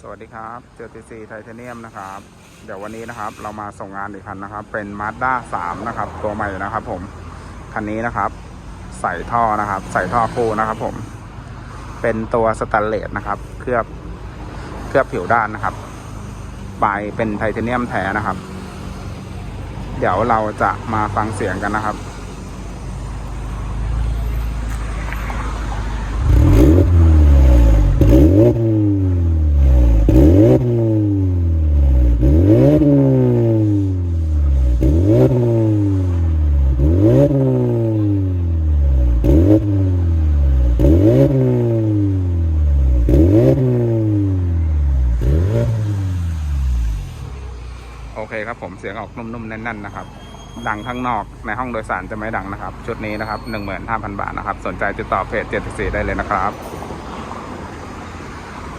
สวัสดีครับ เจอทีซีไทเทเนียมนะครับ เดี๋ยววันนี้นะครับ เรามาส่งงานอีกคันนะครับ เป็น Mazda 3 นะครับ ตัวใหม่นะครับ ผม คันนี้นะครับ ใส่ท่อนะครับ ใส่ท่อคู่นะครับ ผม เป็นตัวสแตนเลสนะครับ เคลือบ เคลือบผิวด้านนะครับปลายเป็นไทเทเนียมแท้นะครับ เดี๋ยวเราจะมาฟังเสียงกันนะครับ โอเคครับผมเสียงออกนุ่มๆ แน่นๆ นะครับ ดังข้างนอกในห้องโดยสารจะไม่ดังนะครับ ชุดนี้นะครับ 15,000 บาทนะครับ สนใจติดต่อเพจ74ได้เลยนะครับ